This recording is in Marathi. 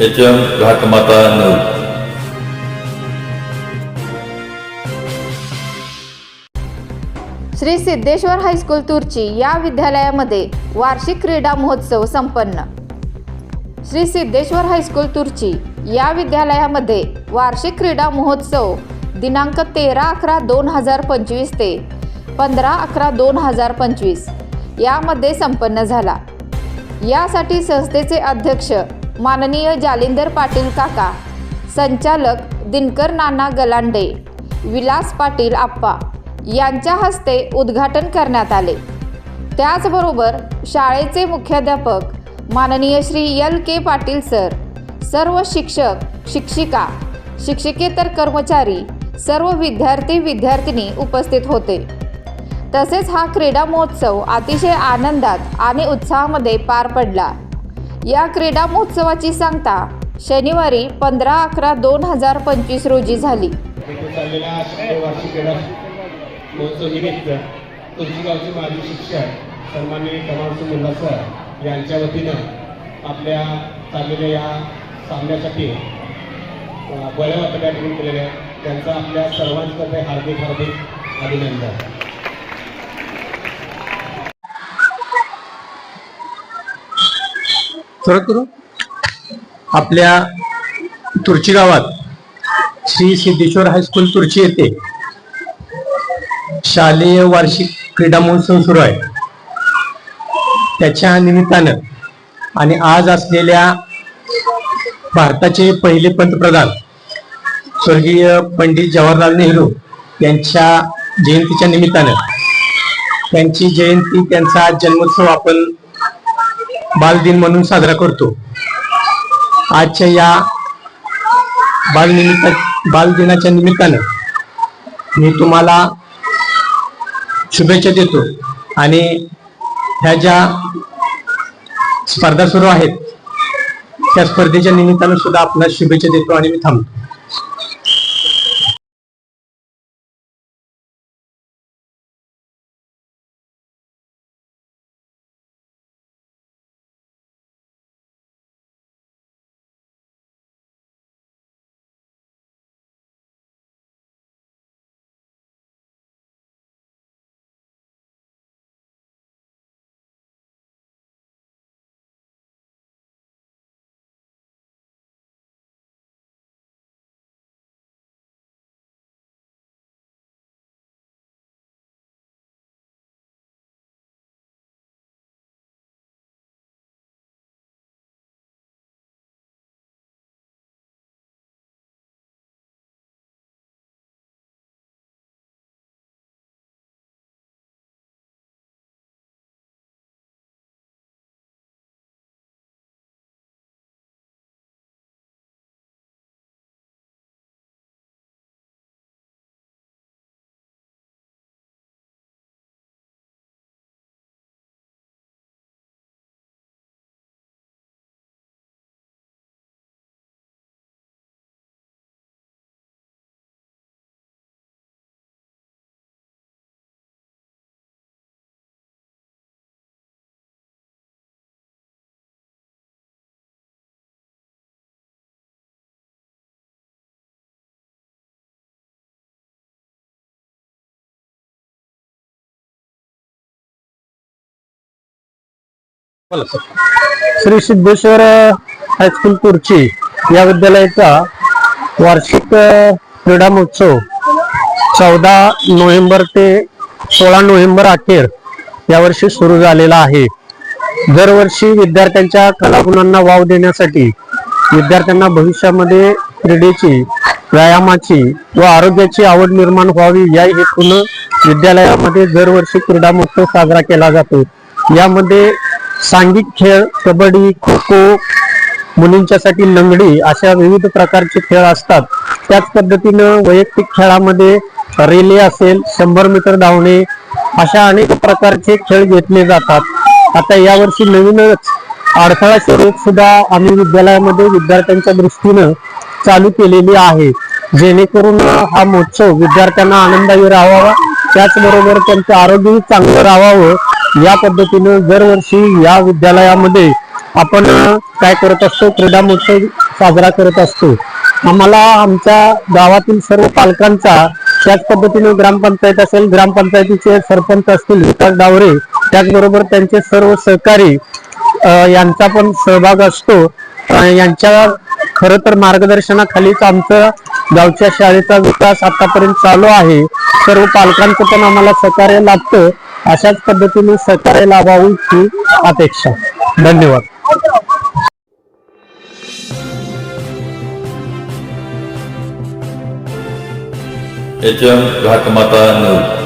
एच एम घाटमाता नऊ श्री सिद्धेश्वर हायस्कूल तुर्ची या विद्यालयामध्ये वार्षिक क्रीडा महोत्सव संपन्न श्री सिद्धेश्वर हायस्कूल तुर्ची या विद्यालयामध्ये वार्षिक क्रीडा महोत्सव दिनांक तेरा अकरा दोन हजार पंचवीस ते पंधरा अकरा दोन हजार पंचवीस यामध्ये संपन्न झाला यासाठी संस्थेचे अध्यक्ष माननीय जालिंदर पाटील काका संचालक दिनकर नाना गलांडे विलास पाटील आप्पा यांच्या हस्ते उद्घाटन करण्यात आले. त्याचबरोबर शाळेचे मुख्याध्यापक माननीय Shri L K Patil sir सर्व शिक्षक शिक्षिका शिक्षकेतर कर्मचारी सर्व विद्यार्थी विद्यार्थिनी उपस्थित होते. तसेच हा क्रीडा महोत्सव अतिशय आनंदात आणि उत्साहामध्ये पार पडला. या क्रीडा महोत्सवाची सांगता शनिवारी पंधरा अकरा दोन हजार पंचवीस रोजी झाली. इथे माजी शिक्षक सन्माननीय कमांसू मुल्ला सर यांच्या वतीनं आपल्या चाललेल्या या सामन्यासाठी अ, बळ्या वाटप केलेल्या त्यांचा त्यांचं आपल्या सर्वांतर्फे हार्दिक हार्दिक अभिनंदन. सुरुवात करू? आपल्या तुर्ची गावात श्री सिद्धेश्वर हायस्कूल तुर्ची येथे शालेय वार्षिक क्रीडा महोत्सव सुरू आहे. त्याच्या निमित्तानं आणि आज असलेल्या भारताचे पहिले पंतप्रधान स्वर्गीय पंडित जवाहरलाल नेहरू यांच्या जयंतीच्या निमित्तानं त्यांची जयंती त्यांचा जन्मोत्सव आपण बालदिन म्हणून साजरा करतो. आजच्या या बालनिमित्त बालदिनाच्या निमित्तानं मी तुम्हाला शुभेच्छा देतो. आणि ह्या ज्या स्पर्धा सुरू आहेत त्या स्पर्धेच्या निमित्तानं सुद्धा आपल्याला शुभेच्छा देतो आणि मी थांबतो. श्री सिद्धेश्वर हायस्कूल कुर्ची या विद्यालयाचा वार्षिक क्रीडा महोत्सव चौदा नोव्हेंबर ते सोळा नोव्हेंबर अखेर यावर्षी सुरू झालेला आहे. दरवर्षी विद्यार्थ्यांच्या कलागुणांना वाव देण्यासाठी विद्यार्थ्यांना भविष्यामध्ये क्रीडेची व्यायामाची व आरोग्याची आवड निर्माण व्हावी या हेतून विद्यालयामध्ये दरवर्षी क्रीडा महोत्सव साजरा केला जातो. यामध्ये सांघिक खेळ कबड्डी खो खो मुलींच्यासाठी लंगडी अशा विविध प्रकारचे खेळ असतात. त्याच पद्धतीनं वैयक्तिक खेळामध्ये रेले असेल शंभर मीटर धावणे अशा अनेक प्रकारचे खेळ घेतले जातात. आता यावर्षी नवीनच अडथळा शर्यत सुद्धा आम्ही विद्यालयामध्ये विद्यार्थ्यांच्या दृष्टीनं चालू केलेली आहे. जेणेकरून हा महोत्सव विद्यार्थ्यांना आनंदावी राहावा. त्याचबरोबर त्यांचं आरोग्यही चांगलं राहावं. या पद्धतीनं दरवर्षी या विद्यालयामध्ये आपण काय करत असतो क्रीडा महोत्सव साजरा करत असतो. आम्हाला आमच्या गावातील सर्व पालकांचा त्याच पद्धतीने ग्रामपंचायत असेल ग्रामपंचायतीचे सरपंच असतील विकास डावरे त्याचबरोबर त्यांचे सर्व सहकारी यांचा पण सहभाग असतो. यांच्या खरं तर मार्गदर्शनाखालीच आमचं गावच्या शाळेचा विकास आतापर्यंत चालू आहे. सर्व पालकांचं पण आम्हाला सहकार्य लाभतं. अशाच पद्धतीने सहकार्य लाभावी ही अपेक्षा. धन्यवाद. H M Ghatmata news.